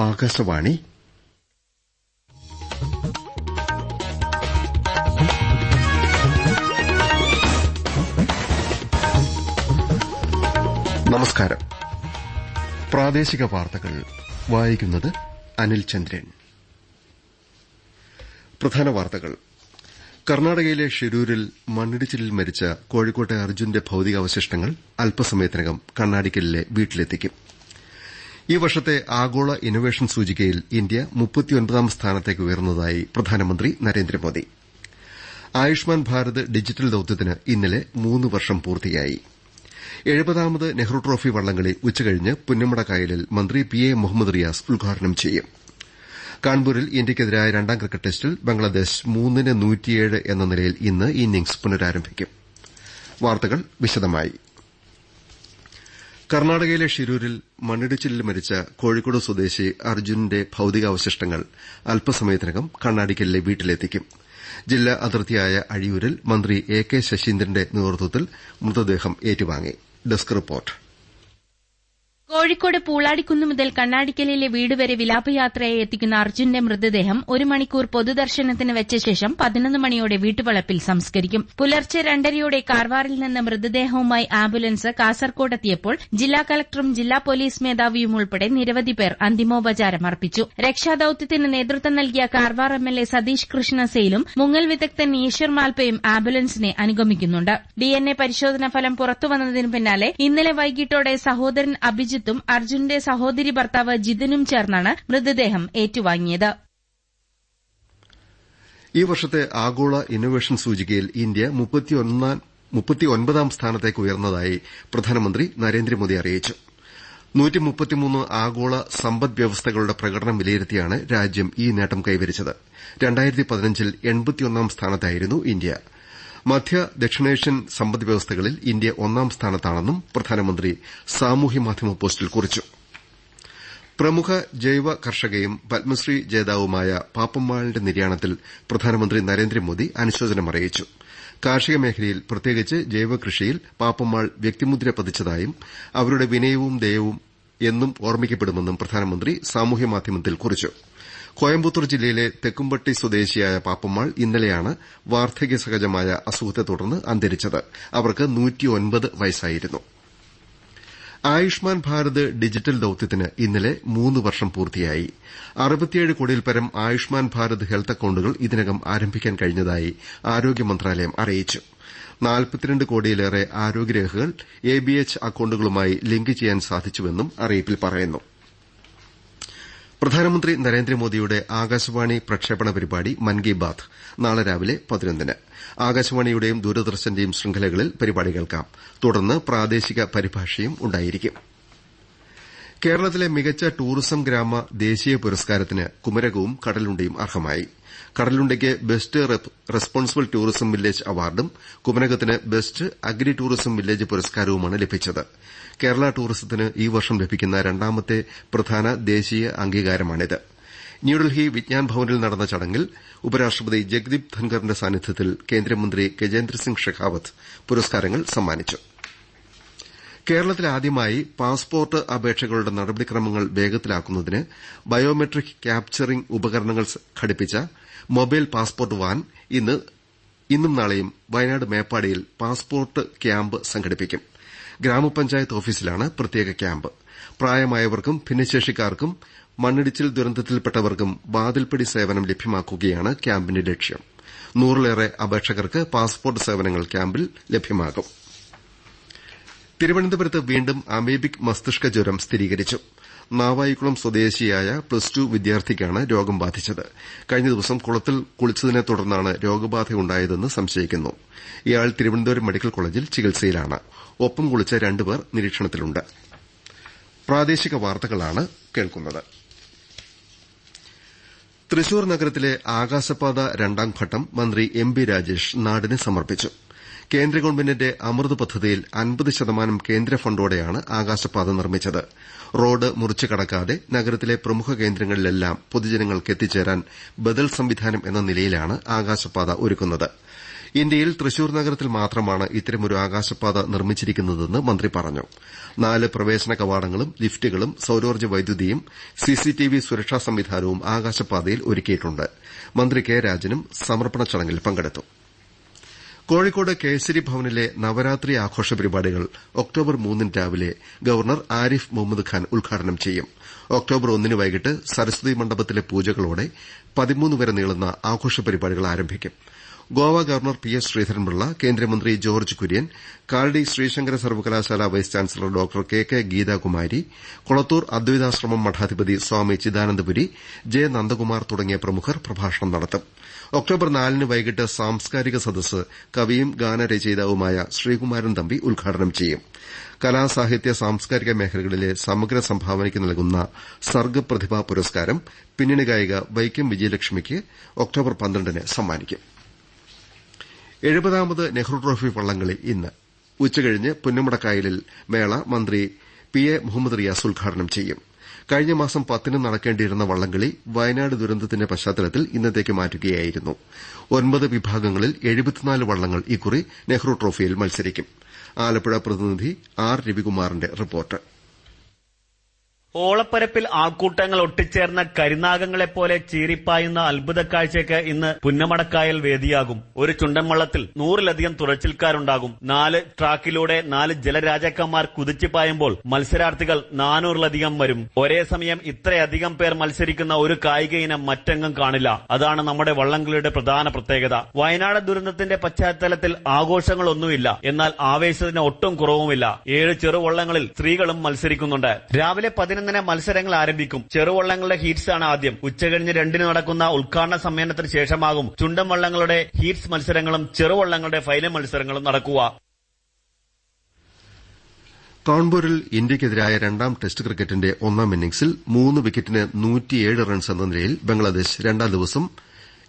ആകാശവാണി. നമസ്കാരം. പ്രാദേശിക വാർത്തകൾ. വായിക്കുന്നത് അനിൽ ചന്ദ്രൻ. പ്രധാന വാർത്തകൾ. കർണാടകയിലെ ഷിരൂരിൽ മണ്ണിടിച്ചിലിൽ മരിച്ച കോഴിക്കോട്ടെ അർജുന്റെ ഭൌതികാവശിഷ്ടങ്ങൾ അല്പസമയത്തിനകം കണ്ണാടിക്കലിലെ വീട്ടിലെത്തിക്കും. ഈ വർഷത്തെ ആഗോള ഇന്നൊവേഷൻ സൂചികയിൽ ഇന്ത്യ മുപ്പത്തിയൊൻപതാം സ്ഥാനത്തേക്ക് ഉയർന്നതായി പ്രധാനമന്ത്രി നരേന്ദ്രമോദി. ആയുഷ്മാൻ ഭാരത് ഡിജിറ്റൽ ദൌത്യത്തിന് ഇന്നലെ മൂന്ന് വർഷം പൂർത്തിയായി. എഴുപതാമത് നെഹ്റു ട്രോഫി വള്ളംകളി ഉച്ചകഴിഞ്ഞ് പുന്നമട കായലിൽ മന്ത്രി പി എ മുഹമ്മദ് റിയാസ് ഉദ്ഘാടനം ചെയ്യും. കാൺപൂരിൽ ഇന്ത്യക്കെതിരായ രണ്ടാം ക്രിക്കറ്റ് ടെസ്റ്റിൽ ബംഗ്ലാദേശ് മൂന്നിന് എന്ന നിലയിൽ ഇന്ന് ഇന്നിംഗ്സ് പുനരാരംഭിക്കും. വാർത്തകൾ വിശദമായി. കർണാടകയിലെ ഷിരൂരിൽ മണ്ണിടിച്ചിലിൽ മരിച്ച കോഴിക്കോട് സ്വദേശി അർജുനന്റെ ഭൌതികാവശിഷ്ടങ്ങൾ അല്പസമയത്തിനകം കണ്ണാടിക്കലിലെ വീട്ടിലെത്തിക്കും. ജില്ലാ അതിർത്തിയായ അഴിയൂരിൽ മന്ത്രി എ കെ ശശീന്ദ്രന്റെ നേതൃത്വത്തിൽ മൃതദേഹം ഏറ്റുവാങ്ങി. Desk report. കോഴിക്കോട് പൂളാടിക്കുന്ന് മുതൽ കണ്ണാടിക്കലിലെ വീട് വരെ വിലാപയാത്രയായി എത്തിക്കുന്ന അർജുന്റെ മൃതദേഹം ഒരു മണിക്കൂർ പൊതുദർശനത്തിന് വെച്ച ശേഷം പതിനൊന്ന് മണിയോടെ വീട്ടുവളപ്പിൽ സംസ്കരിക്കും. പുലർച്ചെ രണ്ടരയോടെ കാർവാറിൽ നിന്ന് മൃതദേഹവുമായി ആംബുലൻസ് കാസർകോട് എത്തിയപ്പോൾ ജില്ലാ കളക്ടറും ജില്ലാ പോലീസ് മേധാവിയും ഉൾപ്പെടെ നിരവധി പേർ അന്തിമോപചാരം അർപ്പിച്ചു. രക്ഷാദൌത്യത്തിന് നേതൃത്വം നൽകിയ Karwar M L A Satish Krishna സെയിലും മുങ്ങൽ വിദഗ്ധൻ ഈശ്വർ മാൽപ്പയും ആംബുലൻസിനെ അനുഗമിക്കുന്നുണ്ട്. ഡിഎൻഎ പരിശോധനാ ഫലം പുറത്തുവന്നതിന് പിന്നാലെ ഇന്നലെ വൈകിട്ടോടെ സഹോദരൻ അഭിജിത്ത് അജിത്തും അർജുന്റെ സഹോദരി ഭർത്താവ് ജിതിനും ചേർന്നാണ് മൃതദേഹം ഏറ്റുവാങ്ങിയത്. ഈ വർഷത്തെ ആഗോള ഇന്നൊവേഷൻ സൂചികയിൽ ഇന്ത്യ മുപ്പത്തിയൊൻപതാം സ്ഥാനത്തേക്ക് ഉയർന്നതായി പ്രധാനമന്ത്രി നരേന്ദ്രമോദി അറിയിച്ചു. ആഗോള സമ്പദ് വ്യവസ്ഥകളുടെ പ്രകടനം വിലയിരുത്തിയാണ് രാജ്യം ഈ നേട്ടം കൈവരിച്ചത്. രണ്ടായിരത്തി പതിനഞ്ചിൽ എൺപത്തിയൊന്നാം സ്ഥാനത്തായിരുന്നു ഇന്ത്യ. മധ്യ ദക്ഷിണേഷ്യൻ സമ്പദ് വ്യവസ്ഥകളിൽ ഇന്ത്യ ഒന്നാം സ്ഥാനത്താണെന്നും പ്രധാനമന്ത്രി സാമൂഹ്യ മാധ്യമ പോസ്റ്റിൽ കുറിച്ചു. പ്രമുഖ ജൈവ കർഷകയും പത്മശ്രീ ജേതാവുമായ പാപ്പമ്മാളിന്റെ നിര്യാണത്തിൽ പ്രധാനമന്ത്രി നരേന്ദ്രമോദി അനുശോചനം അറിയിച്ചു. കാർഷിക മേഖലയിൽ പ്രത്യേകിച്ച് ജൈവകൃഷിയിൽ പാപ്പമ്മാൾ വ്യക്തിമുദ്ര പതിച്ചതായും അവരുടെ വിനയവും ദയവും എന്നും ഓർമ്മിക്കപ്പെടുമെന്നും പ്രധാനമന്ത്രി സാമൂഹ്യമാധ്യമത്തിൽ കുറിച്ചു. കോയമ്പത്തൂർ ജില്ലയിലെ തെക്കുംപട്ടി സ്വദേശിയായ പാപ്പമ്മാൾ ഇന്നലെയാണ് വാർദ്ധക്യ സഹജമായ അസുഖത്തെ തുടർന്ന് അന്തരിച്ചത്. അവർക്ക് വയസ്സായിരുന്നു. ആയുഷ്മാൻ ഭാരത് ഡിജിറ്റൽ ദൌത്യത്തിന് ഇന്നലെ മൂന്ന് വർഷം പൂർത്തിയായി. അറുപത്തിയേഴ് കോടിയിൽപരം ആയുഷ്മാൻ ഭാരത് ഹെൽത്ത് അക്കൌണ്ടുകൾ ഇതിനകം ആരംഭിക്കാൻ കഴിഞ്ഞതായി ആരോഗ്യ മന്ത്രാലയം അറിയിച്ചു. നാൽപ്പത്തിരണ്ട് കോടിയിലേറെ ആരോഗ്യരേഖകൾ എബിഎച്ച് അക്കൌണ്ടുകളുമായി ലിങ്ക് ചെയ്യാൻ സാധിച്ചുവെന്നും അറിയിപ്പിൽ പറയുന്നു. പ്രധാനമന്ത്രി നരേന്ദ്രമോദിയുടെ ആകാശവാണി പ്രക്ഷേപണ പരിപാടി മൻ കി ബാത് നാളെ രാവിലെ പതിനൊന്നിന്. ആകാശവാണിയുടെയും ദൂരദർശന്റെയും ശൃംഖലകളിൽ പരിപാടി കേൾക്കാം. തുടർന്ന് പ്രാദേശിക പരിഭാഷയും ഉണ്ടായിരിക്കും. കേരളത്തിലെ മികച്ച ടൂറിസം ഗ്രാമ ദേശീയ പുരസ്കാരത്തിന് കുമരകവും കടലുണ്ടിയും അർഹമായി. കടലുണ്ടിക്ക് ബെസ്റ്റ് റെസ്പോൺസിബിൾ ടൂറിസം വില്ലേജ് അവാർഡും കുമരകത്തിന് ബെസ്റ്റ് അഗ്രി ടൂറിസം വില്ലേജ് പുരസ്കാരവുമാണ് ലഭിച്ചത്. കേരള ടൂറിസത്തിന് ഈ വർഷം ലഭിക്കുന്ന രണ്ടാമത്തെ പ്രധാന ദേശീയ അംഗീകാരമാണിത്. ന്യൂഡൽഹി വിജ്ഞാൻ ഭവനിൽ നടന്ന ചടങ്ങിൽ ഉപരാഷ്ട്രപതി ജഗ്ദീപ് ധൻഖറിന്റെ സാന്നിധ്യത്തിൽ കേന്ദ്രമന്ത്രി ഗജേന്ദ്രസിംഗ് ഷെഖാവത്ത് പുരസ്കാരങ്ങൾ സമ്മാനിച്ചു. കേരളത്തിൽ ആദ്യമായി പാസ്പോർട്ട് അപേക്ഷകളുടെ നടപടിക്രമങ്ങൾ വേഗത്തിലാക്കുന്നതിന് ബയോമെട്രിക് ക്യാപ്ചറിംഗ് ഉപകരണങ്ങൾ ഘടിപ്പിച്ച മൊബൈൽ പാസ്പോർട്ട് വാൻ ഇന്നും നാളെയും വയനാട് മേപ്പാടിയിൽ പാസ്പോർട്ട് ക്യാമ്പ് സംഘടിപ്പിക്കും. ഗ്രാമപഞ്ചായത്ത് ഓഫീസിലാണ് പ്രത്യേക ക്യാമ്പ്. പ്രായമായവർക്കും ഭിന്നശേഷിക്കാർക്കും മണ്ണിടിച്ചിൽ ദുരന്തത്തിൽപ്പെട്ടവർക്കും വാതിൽപ്പടി സേവനം ലഭ്യമാക്കുകയാണ് ക്യാമ്പിന്റെ ലക്ഷ്യം. നൂറിലേറെ അപേക്ഷകർക്ക് പാസ്പോർട്ട് സേവനങ്ങൾ ക്യാമ്പിൽ ലഭ്യമാകും. തിരുവനന്തപുരത്ത് വീണ്ടും അമീബിക് മസ്തിഷ്ക ജ്വരം സ്ഥിരീകരിച്ചു. നാവായിക്കുളം സ്വദേശിയായ പ്ലസ് ടു വിദ്യാർത്ഥിക്കാണ് രോഗം ബാധിച്ചത്. കഴിഞ്ഞ ദിവസം കുളത്തിൽ കുളിച്ചതിനെ തുടർന്നാണ് രോഗബാധയുണ്ടായതെന്ന് സംശയിക്കുന്നു. ഇയാൾ തിരുവനന്തപുരം മെഡിക്കൽ കോളേജിൽ ചികിത്സയിലാണ്. ഒപ്പം കുളിച്ച രണ്ടുപേർ നിരീക്ഷണത്തിലുണ്ട്. തൃശൂർ നഗരത്തിലെ ആകാശപാത രണ്ടാംഘട്ടം മന്ത്രി എം ബി രാജേഷ് നാടിന് സമർപ്പിച്ചു. കേന്ദ്ര ഗവൺമെന്റിന്റെ അമൃത് പദ്ധതിയിൽ അൻപത് ശതമാനം കേന്ദ്ര ഫണ്ടോടെയാണ് ആകാശപാത നിർമ്മിച്ചത്. റോഡ് മുറിച്ചു കടക്കാതെ നഗരത്തിലെ പ്രമുഖ കേന്ദ്രങ്ങളിലെല്ലാം പൊതുജനങ്ങൾക്ക് എത്തിച്ചേരാൻ ബദൽ സംവിധാനം എന്ന നിലയിലാണ് ആകാശപാത ഒരുക്കുന്നത്. ഇന്ത്യയിൽ തൃശൂർ നഗരത്തിൽ മാത്രമാണ് ഇത്തരമൊരു ആകാശപാത നിർമ്മിച്ചിരിക്കുന്നതെന്ന് മന്ത്രി പറഞ്ഞു. നാല് പ്രവേശന കവാടങ്ങളും ലിഫ്റ്റുകളും സൌരോർജ വൈദ്യുതിയും സിസിടിവി സുരക്ഷാ സംവിധാനവും ആകാശപാതയിൽ ഒരുക്കിയിട്ടുണ്ട്. മന്ത്രി കെ രാജനും സമർപ്പണ ചടങ്ങിൽ പങ്കെടുത്തു. കോഴിക്കോട് കേസരി ഭവനിലെ നവരാത്രി ആഘോഷ പരിപാടികൾ ഒക്ടോബർ മൂന്നിന് രാവിലെ ഗവർണർ ആരിഫ് മുഹമ്മദ് ഖാൻ ഉദ്ഘാടനം ചെയ്യും. ഒക്ടോബർ ഒന്നിന് വൈകിട്ട് സരസ്വതി മണ്ഡപത്തിലെ പൂജകളോടെ പതിമൂന്ന് വരെ നീളുന്ന ആഘോഷ പരിപാടികൾ ആരംഭിക്കും. Goa governor P S Sreedharan Pillai കേന്ദ്രമന്ത്രി ജോർജ് കുര്യൻ കാലടി ശ്രീശങ്കര സർവകലാശാല vice chancellor doctor K K Geethakumari Kulathur Advaitashramam മഠാധിപതി Swami Chidanandapuri J Nandakumar തുടങ്ങിയ പ്രമുഖർ പ്രഭാഷണം നടത്തും. ഒക്ടോബർ നാലിന് വൈകിട്ട് സാംസ്കാരിക സദസ്സ് കവിയും ഗാനരചയിതാവുമായ ശ്രീകുമാരൻ തമ്പി ഉദ്ഘാടനം ചെയ്യും. കലാസാഹിത്യ സാംസ്കാരിക മേഖലകളിലെ സമഗ്ര സംഭാവനയ്ക്ക് നൽകുന്ന സർഗപ്രതിഭാ പുരസ്കാരം പിന്നണി ഗായിക വൈക്കം വിജയലക്ഷ്മിക്ക് ഒക്ടോബർ പന്ത്രണ്ടിന് സമ്മാനിക്കും. എഴുപതാമത് നെഹ്റു ട്രോഫി വള്ളംകളി ഇന്ന്. ഉച്ചകഴിഞ്ഞ് പുന്നമടക്കായലിൽ മേള മന്ത്രി പി എ മുഹമ്മദ് റിയാസ് ഉദ്ഘാടനം ചെയ്യും. കഴിഞ്ഞ മാസം പത്തിന് നടക്കേണ്ടിയിരുന്ന വള്ളംകളി വയനാട് ദുരന്തത്തിന്റെ പശ്ചാത്തലത്തിൽ ഇന്നത്തേക്ക് മാറ്റുകയായിരുന്നു. ഒൻപത് വിഭാഗങ്ങളിൽ എഴുപത്തിനാല് വള്ളങ്ങൾ ഇക്കുറി നെഹ്റു ട്രോഫിയിൽ മത്സരിക്കും. ആലപ്പുഴ പ്രതിനിധി ആർ രവികുമാറിന്റെ റിപ്പോർട്ട്. ഓളപ്പരപ്പിൽ ആൾക്കൂട്ടങ്ങൾ ഒട്ടിച്ചേർന്ന കരിനാഗങ്ങളെപ്പോലെ ചീറിപ്പായുന്ന അത്ഭുത കാഴ്ചയ്ക്ക് ഇന്ന് പുന്നമടക്കായൽ വേദിയാകും. ഒരു ചുണ്ടൻവള്ളത്തിൽ നൂറിലധികം തുഴച്ചിൽക്കാരുണ്ടാകും നാല് ട്രാക്കിലൂടെ നാല് ജലരാജാക്കന്മാർ കുതിച്ചു പായുമ്പോൾ മത്സരാർത്ഥികൾ നാനൂറിലധികം വരും. ഒരേ സമയം ഇത്രയധികം പേർ മത്സരിക്കുന്ന ഒരു കായിക ഇനം മറ്റെങ്ങും കാണില്ല. അതാണ് നമ്മുടെ വള്ളംകളിയുടെ പ്രധാന പ്രത്യേകത. വയനാട് ദുരന്തത്തിന്റെ പശ്ചാത്തലത്തിൽ ആഘോഷങ്ങളൊന്നുമില്ല. എന്നാൽ ആവേശത്തിന് ഒട്ടും കുറവുമില്ല. ഏഴ് ചെറുവള്ളങ്ങളിൽ സ്ത്രീകളും മത്സരിക്കുന്നുണ്ട്. രാവിലെ പതിനൊന്നിന് മത്സരങ്ങൾ ആരംഭിക്കും. ചെറുവള്ളങ്ങളുടെ ഹീറ്റ്സ് ആണ് ആദ്യം. ഉച്ചകഴിഞ്ഞ് രണ്ടിന് നടക്കുന്ന ഉദ്ഘാടന സമ്മേളനത്തിന് ശേഷമാകും. ചുണ്ടൻ വള്ളങ്ങളുടെ ഹീറ്റ്സ് മത്സരങ്ങളും ചെറുവള്ളങ്ങളുടെ ഫൈനൽ മത്സരങ്ങളും നടക്കുക. കാൺപൂരിൽ ഇന്ത്യയ്ക്കെതിരായ രണ്ടാം ടെസ്റ്റ് ക്രിക്കറ്റിന്റെ ഒന്നാം ഇന്നിംഗ്സിൽ മൂന്ന് വിക്കറ്റിന് നൂറ്റിയേഴ് റൺസ് എന്ന നിലയിൽ ബംഗ്ലാദേശ് രണ്ടാം ദിവസം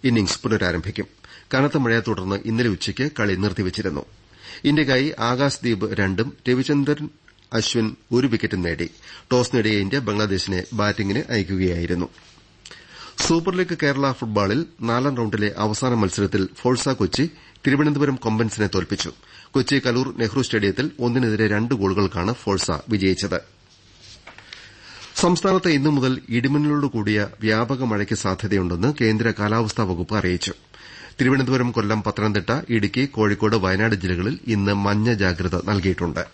ഇന്നിംഗ്സ് പുനരാരംഭിക്കും. കനത്ത മഴയെ തുടർന്ന് ഇന്നലെ ഉച്ചയ്ക്ക് കളി നിർത്തിവച്ചിരുന്നു. ഇന്ത്യയ്ക്കായി ആകാശ്ദീപ് രണ്ടും രവിചന്ദ്രൻ അശ്വിൻ ഒരു വിക്കറ്റും നേടി. ടോസ് നേടിയ ഇന്ത്യ ബംഗ്ലാദേശിനെ ബാറ്റിംഗിന് അയക്കുകയായിരുന്നു. സൂപ്പർ ലീഗ് കേരള ഫുട്ബോളിൽ നാലാം റൌണ്ടിലെ അവസാന മത്സരത്തിൽ ഫോഴ്സ കൊച്ചി തിരുവനന്തപുരം കൊമ്പൻസിനെ തോൽപ്പിച്ചു. കൊച്ചി കലൂർ നെഹ്റു സ്റ്റേഡിയത്തിൽ ഒന്നിനെതിരെ രണ്ട് ഗോളുകൾക്കാണ് ഫോഴ്സ വിജയിച്ചത്. സംസ്ഥാനത്ത് ഇന്നു മുതൽ ഇടിമിന്നലോട് കൂടിയ വ്യാപക മഴയ്ക്ക് സാധ്യതയുണ്ടെന്ന് കേന്ദ്ര കാലാവസ്ഥാ വകുപ്പ് അറിയിച്ചു. തിരുവനന്തപുരം കൊല്ലം പത്തനംതിട്ട ഇടുക്കി കോഴിക്കോട് വയനാട് ജില്ലകളിൽ ഇന്ന് മഞ്ഞ ജാഗ്രത നൽകിയിട്ടുണ്ട്.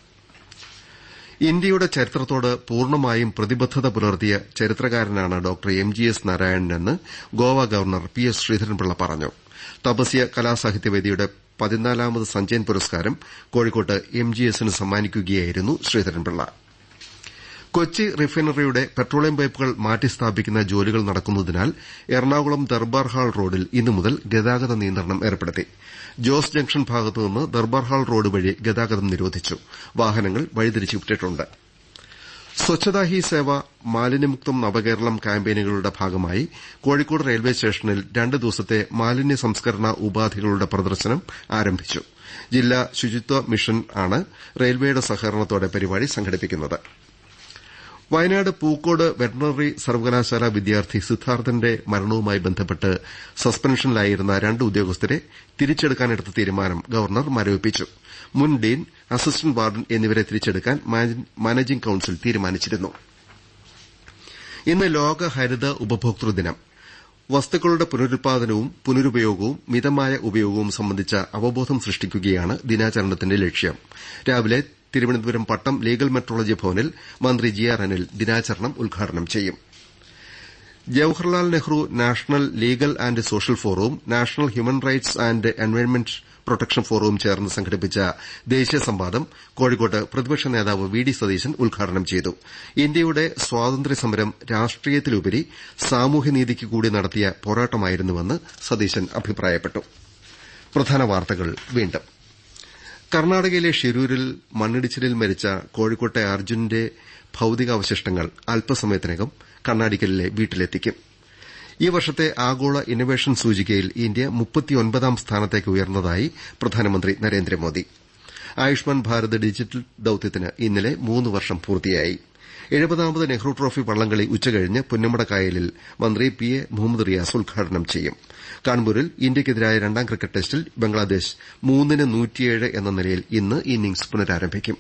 ഇന്ത്യയുടെ ചരിത്രത്തോട് പൂർണമായും പ്രതിബദ്ധത പുലർത്തിയ ചരിത്രകാരനാണ് doctor M G S നാരായണനെന്ന് Goa governor P S Sreedharan Pillai പറഞ്ഞു. തപസ്യ കലാസാഹിത്യവേദിയുടെ പതിനാലാമത് സഞ്ചയൻ പുരസ്കാരം കോഴിക്കോട്ട് എം ജി എസിന് സമ്മാനിക്കുകയായിരുന്നു ശ്രീധരൻപിള്ള. കൊച്ചി റിഫൈനറിയുടെ പെട്രോളിയം പൈപ്പുകൾ മാറ്റിസ്ഥാപിക്കുന്ന ജോലികൾ നടക്കുന്നതിനാൽ എറണാകുളം ദർബാർ ഹാൾ റോഡിൽ ഇന്നു മുതൽ ഗതാഗത നിയന്ത്രണം ഏർപ്പെടുത്തി. ജോസ് ജംഗ്ഷൻ ഭാഗത്തുനിന്ന് ദർബാർ ഹാൾ റോഡ് വഴി ഗതാഗതം നിരോധിച്ചു. വാഹനങ്ങൾ വഴിതിരിച്ചുവിട്ടിട്ടുണ്ട് സ്വച്ഛതാ ഹി സേവ മാലിന്യമുക്തം നവകേരളം ക്യാമ്പയിനുകളുടെ ഭാഗമായി കോഴിക്കോട് റെയിൽവേ സ്റ്റേഷനിൽ രണ്ട് ദിവസത്തെ മാലിന്യ സംസ്കരണ ഉപാധികളുടെ പ്രദർശനം ആരംഭിച്ചു. ജില്ലാ ശുചിത്വ മിഷൻ ആണ് റെയിൽവേയുടെ സഹകരണത്തോടെ പരിപാടി സംഘടിപ്പിക്കുന്നത്. വയനാട് പൂക്കോട് വെറ്ററിനറി സർവകലാശാല വിദ്യാർത്ഥി സിദ്ധാർത്ഥന്റെ മരണവുമായി ബന്ധപ്പെട്ട് സസ്പെൻഷനിലായിരുന്ന രണ്ട് ഉദ്യോഗസ്ഥരെ തിരിച്ചെടുക്കാനെടുത്ത തീരുമാനം ഗവർണർ മരവിപ്പിച്ചു. മുൻ ഡീൻ അസിസ്റ്റന്റ് വാർഡൻ എന്നിവരെ തിരിച്ചെടുക്കാൻ മാനേജിംഗ് കൌൺസിൽ തീരുമാനിച്ചിരുന്നു. ഇന്ന് ലോക ഹരിത ഉപഭോക്തൃ ദിനം. വസ്തുക്കളുടെ പുനരുത്പാദനവും പുനരുപയോഗവും മിതമായ ഉപയോഗവും സംബന്ധിച്ച അവബോധം സൃഷ്ടിക്കുകയാണ് ദിനാചരണത്തിന്റെ ലക്ഷ്യം. രാവിലെ തിരുവനന്തപുരം പട്ടം ലീഗൽ മെട്രോളജി ഭവനിൽ മന്ത്രി ജി ആർ അനിൽ ദിനാചരണം ഉദ്ഘാടനം ചെയ്യും. Jawaharlal Nehru National Legal and Social ഫോറവും National Human Rights and Environment Protection ഫോറവും ചേർന്ന് സംഘടിപ്പിച്ച ദേശീയ സംവാദം കോഴിക്കോട്ട് പ്രതിപക്ഷ നേതാവ് വി ഡി സതീശൻ ഉദ്ഘാടനം ചെയ്തു. ഇന്ത്യയുടെ സ്വാതന്ത്ര്യസമരം രാഷ്ട്രീയത്തിലുപരി സാമൂഹ്യനീതിക്ക് കൂടി നടത്തിയ പോരാട്ടമായിരുന്നുവെന്ന് സതീശൻ അഭിപ്രായപ്പെട്ടു. കർണാടകയിലെ ഷിരൂരിൽ മണ്ണിടിച്ചിലിൽ മരിച്ച കോഴിക്കോട്ടെ അർജുനന്റെ ഭൌതികാവശിഷ്ടങ്ങൾ അല്പസമയത്തിനകം കർണാടകയിലെ വീട്ടിലെത്തിക്കും. ഈ വർഷത്തെ ആഗോള ഇന്നവേഷൻ സൂചികയിൽ ഇന്ത്യ മുപ്പത്തിയൊൻപതാം സ്ഥാനത്തേക്ക് ഉയർന്നതായി പ്രധാനമന്ത്രി നരേന്ദ്രമോദി. ആയുഷ്മാൻ ഭാരത് ഡിജിറ്റൽ ദൌത്യത്തിന് ഇന്നലെ മൂന്ന് വർഷം പൂർത്തിയായി. എഴുപതാമത് നെഹ്റു ട്രോഫി വള്ളംകളി ഉച്ചകഴിഞ്ഞ് പുന്നമട കായലിൽ മന്ത്രി പി എ മുഹമ്മദ് റിയാസ് ഉദ്ഘാടനം ചെയ്യും. കാൺപൂരിൽ ഇന്ത്യക്കെതിരായ രണ്ടാം ക്രിക്കറ്റ് ടെസ്റ്റിൽ ബംഗ്ലാദേശ് മൂന്നിന് എന്ന നിലയിൽ ഇന്ന് ഇന്നിംഗ്സ് പുനരാരംഭിക്കും.